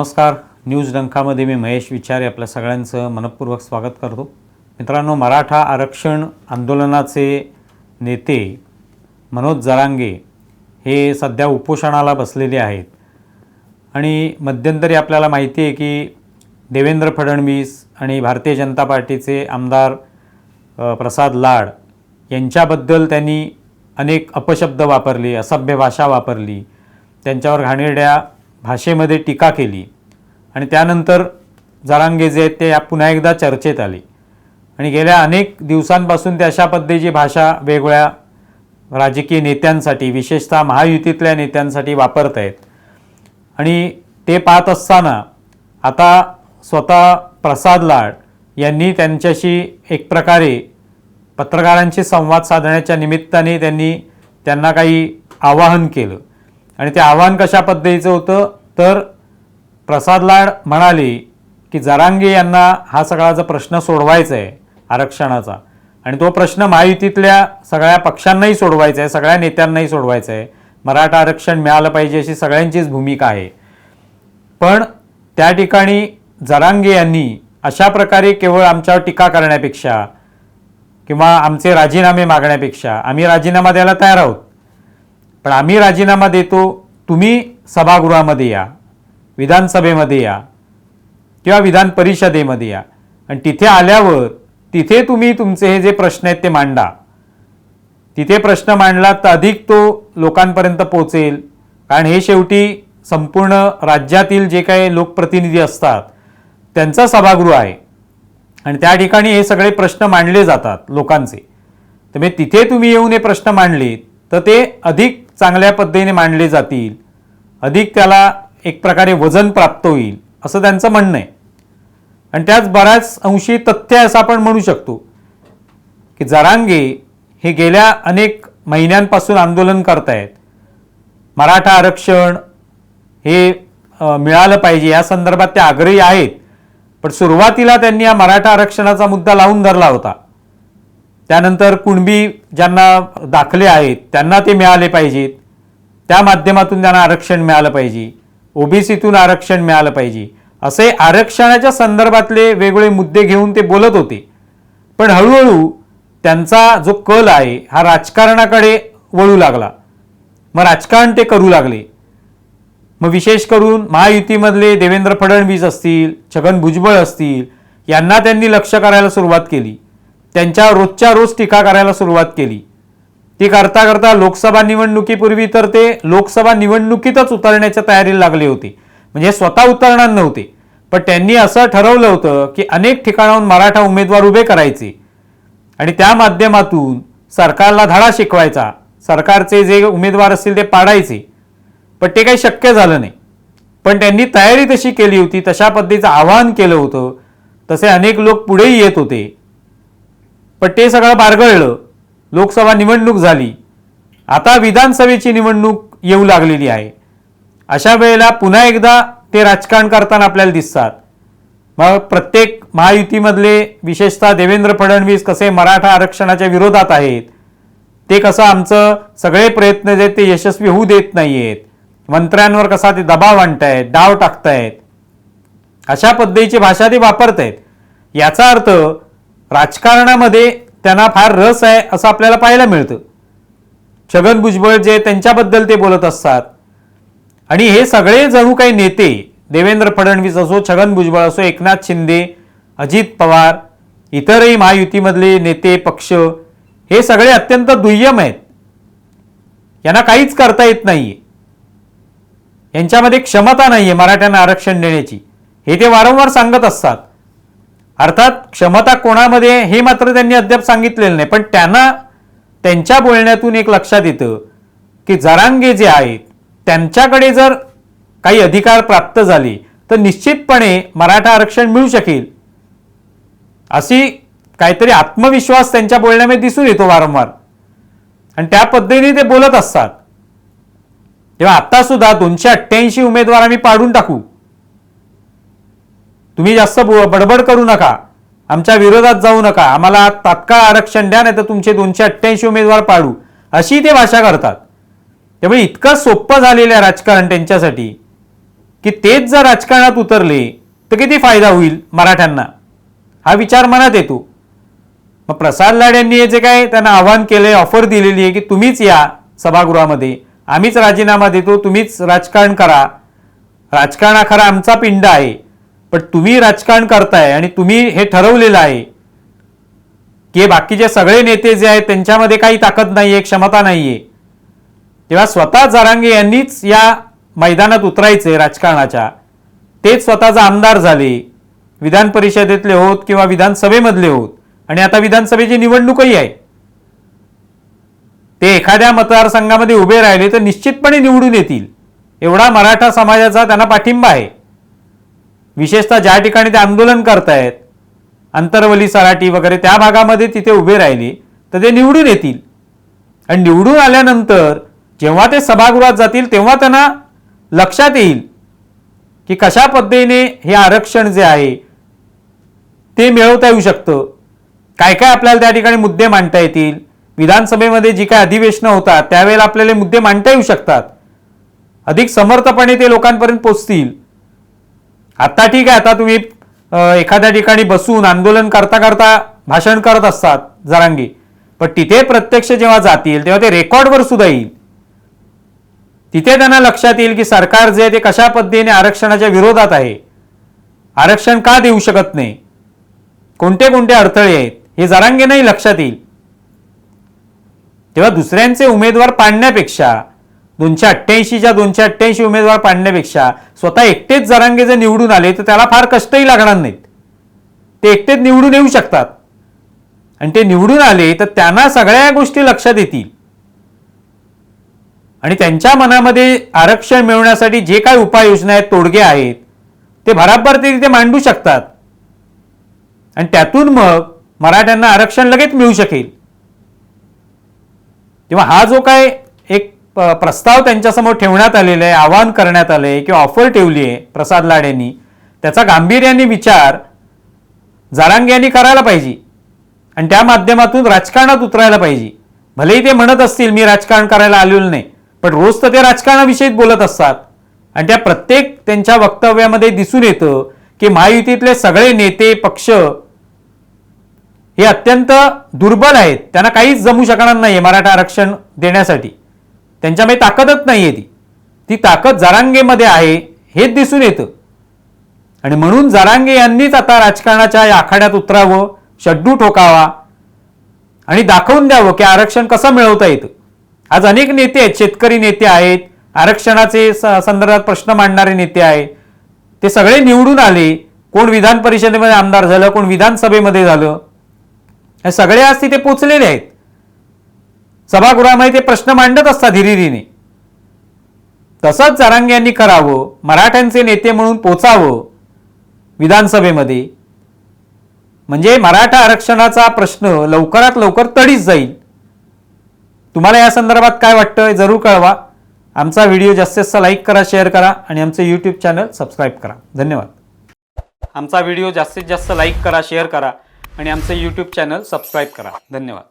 नमस्कार. न्यूज डंकामध्ये मी महेश विचारे आपल्या सगळ्यांचं मनपूर्वक स्वागत करतो. मित्रांनो मराठा आरक्षण आंदोलनाचे नेते मनोज जरांगे हे सध्या उपोषणाला बसलेले आहेत. आणि मध्यंतरी आपल्याला माहिती आहे की देवेंद्र फडणवीस आणि भारतीय जनता पार्टीचे आमदार प्रसाद लाड यांच्याबद्दल त्यांनी अनेक अपशब्द वापरले असभ्य भाषा वापरली. त्यांच्यावर घाणेरड्या भाषेमध्ये टीका केली आणि त्यानंतर जरांगे जे आहेत ते पुन्हा एकदा चर्चेत आले. आणि गेल्या अनेक दिवसांपासून ते अशा पद्धतीची भाषा वेगवेगळ्या राजकीय नेत्यांसाठी विशेषतः महायुतीतल्या नेत्यांसाठी वापरत आहेत. आणि ते पाहत असताना आता स्वतः प्रसाद लाड यांनी त्यांच्याशी एक प्रकारे पत्रकारांशी संवाद साधण्याच्या निमित्ताने त्यांनी त्यांना काही आवाहन केलं. आणि ते आव्हान कशा पद्धतीचं होतं? तर प्रसाद लाड म्हणाले की जरांगे यांना हा सगळा जो प्रश्न सोडवायचा आहे आरक्षणाचा. आणि तो प्रश्न महायुतीतल्या सगळ्या पक्षांनाही सोडवायचा आहे सगळ्या नेत्यांनाही सोडवायचा आहे मराठा आरक्षण मिळालं पाहिजे अशी सगळ्यांचीच भूमिका आहे. पण त्या ठिकाणी जरांगे यांनी अशा प्रकारे केवळ आमच्यावर टीका करण्यापेक्षा किंवा आमचे राजीनामे मागण्यापेक्षा आम्ही राजीनामा द्यायला तयार आहोत. पण आम्ही राजीनामा देतो तुम्ही सभागृहामध्ये या विधानसभेमध्ये या किंवा विधान परिषदेमध्ये या. आणि तिथे आल्यावर तिथे तुम्ही तुमचे हे जे प्रश्न आहेत ते मांडा. तिथे प्रश्न मांडला तर अधिक तो लोकांपर्यंत पोचेल कारण हे शेवटी संपूर्ण राज्यातील जे काही लोकप्रतिनिधी असतात त्यांचं सभागृह आहे. आणि त्या ठिकाणी हे सगळे प्रश्न मांडले जातात लोकांचे. त्यामुळे तिथे तुम्ही येऊन हे प्रश्न मांडले तर ते अधिक चांगल्या पद्धतीने मांडले जातील. अधिक त्याला एक प्रकारे वजन प्राप्त होईल असं त्यांचं म्हणणं आहे. आणि त्याच बऱ्याच अंशी तथ्य असं आपण म्हणू शकतो. की जरांगे हे गेल्या अनेक महिन्यांपासून आंदोलन करतायत. मराठा आरक्षण हे मिळालं पाहिजे या संदर्भात ते आग्रही आहेत. पण सुरुवातीला त्यांनी या मराठा आरक्षणाचा मुद्दा लावून धरला होता. त्यानंतर कुणबी ज्यांना दाखले आहेत त्यांना ते मिळाले पाहिजेत. त्या माध्यमातून त्यांना आरक्षण मिळालं पाहिजे. ओबीसीतून आरक्षण मिळालं पाहिजे. असे आरक्षणाच्या संदर्भातले वेगवेगळे मुद्दे घेऊन ते बोलत होते. पण हळूहळू त्यांचा जो कल आहे हा राजकारणाकडे वळू लागला. मग राजकारण ते करू लागले. मग विशेष करून महायुतीमधले देवेंद्र फडणवीस असतील छगन भुजबळ असतील यांना त्यांनी लक्ष करायला सुरुवात केली. त्यांच्यावर रोजच्या रोज टीका करायला सुरुवात केली. ती करता करता लोकसभा निवडणुकीपूर्वी तर ते लोकसभा निवडणुकीतच उतरण्याच्या तयारीला लागले होते. म्हणजे स्वतः उतरणार नव्हते. पण त्यांनी असं ठरवलं होतं की अनेक ठिकाणाहून मराठा उमेदवार उभे करायचे. आणि त्या माध्यमातून सरकारला धडा शिकवायचा. सरकारचे जे उमेदवार असतील ते पाडायचे. पण ते काही शक्य झालं नाही. पण त्यांनी तयारी तशी केली होती तशा पद्धतीचं आवाहन केलं होतं. तसे अनेक लोक पुढेही येत होते. पण ते सगळं बारगळलं. लोकसभा निवडणूक झाली. आता विधानसभेची निवडणूक येऊ लागलेली आहे. अशा वेळेला पुन्हा एकदा ते राजकारण करताना आपल्याला दिसतात. मग प्रत्येक महायुतीमधले विशेषतः देवेंद्र फडणवीस कसे मराठा आरक्षणाच्या विरोधात आहेत ते कसं आमचं सगळे प्रयत्न जे ते यशस्वी होऊ देत नाही आहेत मंत्र्यांवर कसा ते दबाव आणतायत डाव टाकतायत. अशा पद्धतीची भाषा ते वापरतायत. याचा अर्थ राजकारणामध्ये त्यांना फार रस आहे असं आपल्याला पाहायला मिळतं. छगन भुजबळ जे त्यांच्याबद्दल ते बोलत असतात. आणि हे सगळे जणू काही नेते देवेंद्र फडणवीस असो छगन भुजबळ असो एकनाथ शिंदे अजित पवार इतरही महायुतीमधले नेते पक्ष हे सगळे अत्यंत दुय्यम आहेत. यांना काहीच करता येत नाहीये. यांच्यामध्ये क्षमता नाहीये मराठ्यांना आरक्षण देण्याची. हे ते वारंवार सांगत असतात. अर्थात क्षमता कोणामध्ये हे मात्र त्यांनी अद्याप सांगितलेलं नाही. पण त्यांना त्यांच्या बोलण्यातून एक लक्षात येतं की जरांगे जे आहेत त्यांच्याकडे जर काही अधिकार प्राप्त झाले तर निश्चितपणे मराठा आरक्षण मिळू शकेल. अशी काहीतरी आत्मविश्वास त्यांच्या बोलण्यामध्ये दिसून येतो वारंवार. आणि त्या पद्धतीने ते बोलत असतात. तेव्हा आता सुद्धा दोनशे अठ्ठ्याऐंशी उमेदवार आम्ही पाडून टाकू. तुम्ही जास्त बडबड करू नका. आमच्या विरोधात जाऊ नका. आम्हाला तात्काळ आरक्षण द्या नाही तर तुमचे दोनशे अठ्ठ्याऐंशी उमेदवार पाडू. अशी ते भाषा करतात. त्यामुळे इतकं सोपं झालेलं आहे राजकारण त्यांच्यासाठी की तेच जर राजकारणात उतरले तर किती फायदा होईल मराठ्यांना? हा विचार मनात येतो. मग प्रसाद लाड यांनी हे जे काय त्यांना आव्हान केलंय ऑफर दिलेली आहे की तुम्हीच या सभागृहामध्ये. आम्हीच राजीनामा देतो तुम्हीच राजकारण करा. राजकारण खरा आमचा पिंड आहे. पण तुम्ही राजकारण करताय आणि तुम्ही हे ठरवलेलं आहे की बाकीचे सगळे नेते जे आहेत त्यांच्यामध्ये काही ताकद नाहीये क्षमता नाहीये. तेव्हा स्वतः जारांगे यांनीच या मैदानात उतरायचे राजकारणाच्या. तेच स्वतःचा आमदार झाले. विधान परिषदेतले होत किंवा विधानसभेमधले होत. आणि आता विधानसभेची निवडणूकही आहे. ते एखाद्या मतदारसंघामध्ये उभे राहिले तर निश्चितपणे निवडून येतील. एवढा मराठा समाजाचा त्यांना पाठिंबा आहे. विशेषतः ज्या ठिकाणी ते आंदोलन करतायत अंतरवली सराटी वगैरे त्या भागामध्ये तिथे उभे राहिले तर ते निवडून येतील. आणि निवडून आल्यानंतर जेव्हा ते सभागृहात जातील तेव्हा त्यांना लक्षात येईल की कशा पद्धतीने हे आरक्षण जे आहे ते मिळवता येऊ शकतं. काय काय आपल्याला त्या ठिकाणी मुद्दे मांडता येतील? विधानसभेमध्ये जी काय अधिवेशनं होतात त्यावेळेला आपल्याला मुद्दे मांडता येऊ शकतात. अधिक समर्थपणे ते लोकांपर्यंत पोचतील. आता ठीक आहे आता तुम्ही एखाद्या ठिकाणी बसून आंदोलन करता करता भाषण करत असतात जरांगी. पण तिथे प्रत्यक्ष जेव्हा जातील तेव्हा ते रेकॉर्डवर सुद्धा येईल. तिथे त्यांना लक्षात येईल की सरकार जे आहे ते कशा पद्धतीने आरक्षणाच्या विरोधात आहे. आरक्षण का देऊ शकत नाही? कोणते कोणते अडथळे आहेत? हे जरांगेनंही लक्षात येईल. तेव्हा दुसऱ्यांचे उमेदवार पाडण्यापेक्षा दोनशे अठ्ठ्याऐंशीच्या दोनशे अठ्ठ्याऐंशी उमेदवार पाडण्यापेक्षा स्वतः एकटेच जरांगे जर निवडून आले तर त्याला फार कष्टही लागणार नाहीत. ते एकटेच निवडून येऊ शकतात. आणि ते निवडून आले तर त्यांना सगळ्या गोष्टी लक्षात येतील. आणि त्यांच्या मनामध्ये आरक्षण मिळवण्यासाठी जे काही उपाययोजना आहेत तोडगे आहेत ते भराभर ते तिथे मांडू शकतात. आणि त्यातून मग मराठ्यांना आरक्षण लगेच मिळू शकेल. तेव्हा हा जो काय एक प्रस्ताव त्यांच्यासमोर ठेवण्यात आलेला आहे आवाहन करण्यात आलं आहे किंवा ऑफर ठेवली आहे प्रसाद लाड यांनी त्याचा गांभीर्याने विचार जारांगे यांनी करायला पाहिजे. आणि त्या माध्यमातून राजकारणात उतरायला पाहिजे. भलेही ते म्हणत असतील मी राजकारण करायला आलेलो नाही. पण रोज तर ते राजकारणाविषयीच बोलत असतात. आणि त्या प्रत्येक त्यांच्या वक्तव्यामध्ये दिसून येतं की महायुतीतले सगळे नेते पक्ष हे अत्यंत दुर्बल आहेत. त्यांना काहीच जमू शकणार नाही मराठा आरक्षण देण्यासाठी. त्यांच्यामध्ये ताकदच नाही आहे ती. ती ताकद जारांगेमध्ये आहे हेच दिसून येतं. आणि म्हणून जारांगे यांनीच आता राजकारणाच्या या आखाड्यात उतरावं शड्डू ठोकावा आणि दाखवून द्यावं की आरक्षण कसं मिळवता येतं. आज अनेक नेते आहेत शेतकरी नेते आहेत आरक्षणाचे स- संदर्भात प्रश्न मांडणारे नेते आहेत. ते सगळे निवडून आले कोण विधान परिषदेमध्ये आमदार झालं कोण विधानसभेमध्ये झालं. हे सगळे आज तिथे पोचलेले आहेत. सभागृहामध्ये ते प्रश्न मांडत असतात हिरिरीने तसंच जरांगे यांनी करावं मराठ्यांचे नेते म्हणून पोचावं विधानसभेमध्ये. म्हणजे मराठा आरक्षणाचा प्रश्न लवकरात लवकर तडीच जाईल. तुम्हाला या संदर्भात काय वाटतं जरूर कळवा. आमचा व्हिडिओ जास्तीत जास्त लाईक करा शेअर करा आणि आमचं यूट्यूब चॅनल सबस्क्राईब करा. धन्यवाद. आमचा व्हिडिओ जास्तीत जास्त लाईक करा शेअर करा आणि आमचं यूट्यूब चॅनल सबस्क्राईब करा. धन्यवाद.